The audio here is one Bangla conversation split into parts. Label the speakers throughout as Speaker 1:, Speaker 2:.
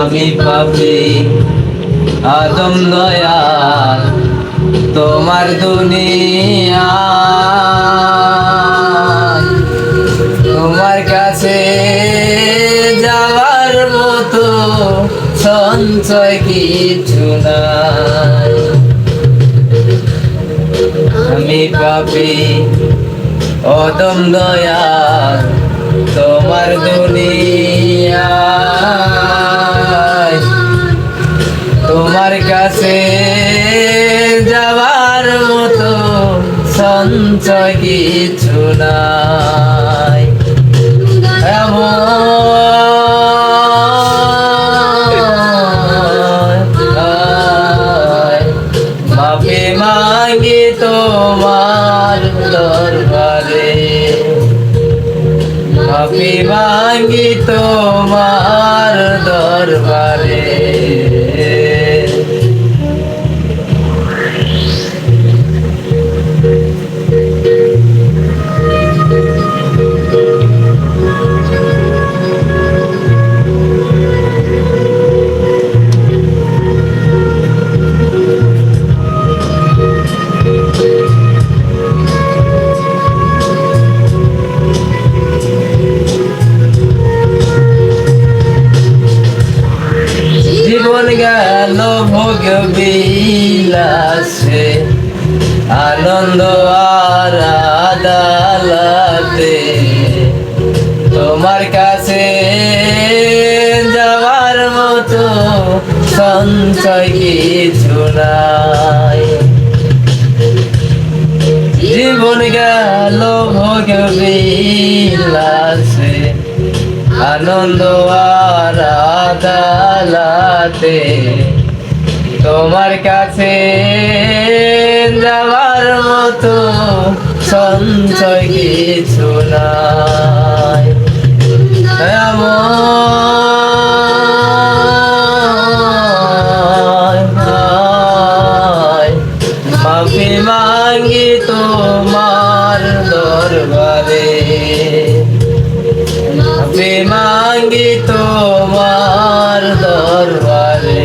Speaker 1: আমি পাপি আদম দয়াল তোমার দুনিয়া। তোমার কাছে যাওয়ার মতো সঞ্চয় কিছু নাই। আমি পাপি অদম দয়াল তোমার দুনিয়া। তোমার কাছে যাওয়ার মতো সঞ্চয় কিছু নাই। তোমার দরবারে। মাফি মাঙ্গি তোমার দরবারে। ভোগ বিলাসে আনন্দ আর আদালতে তোমার কাছে যাওয়ার মতো সঞ্চয় কিছু নাই। জীবন গেল ভোগ বিলাসে আনন্দ আর আদালাতে তোমার কাছে যাওয়ার মতো সঞ্চয় কিছু নাই। মাফি মাঙ্গি তোমার দরবারে। মাফি মাঙ্গি তোমার দরবারে।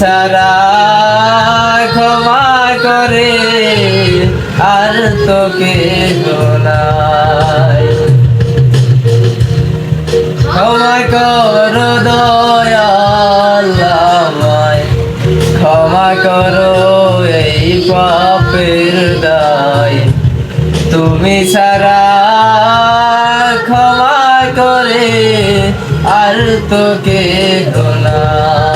Speaker 1: সারা ক্ষমা করে আর তোকে গোনাই ক্ষমা করো দয়াল আমায়, ক্ষমা করো এই পাপের দায়। তুমি সারা ক্ষমা করে আর তোকে গোনাই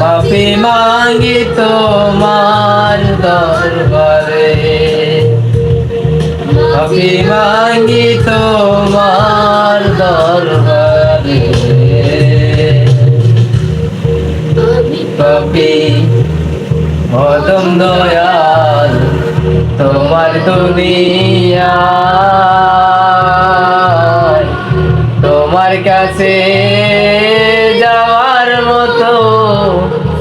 Speaker 1: মাফি মাঙ্গি তোমার দরবারে। মাফি মাঙ্গি তোমার দরবারে। পাপি অদম দয়াল। তোমার দুনিয়া তোমার কাছে যাওয়ার মতো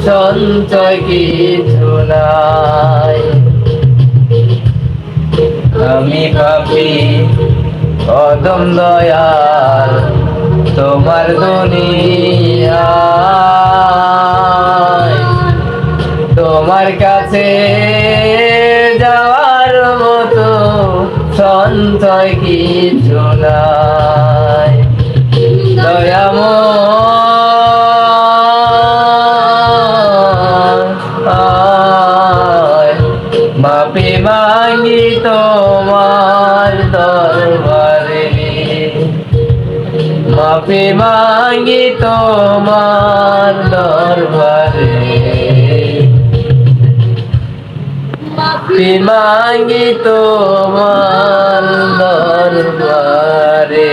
Speaker 1: সঞ্চয় কিছু নাই। আমি পাপি অদম দয়াল তোমার দুনিয়া তোমার কাছে কি শোনায় দয়াম মাপি মাঙ্গি তোমার দরবারে। মাপি মাঙ্গি তোমার দরবারে। ছবি মাগি তোমার দরবারে।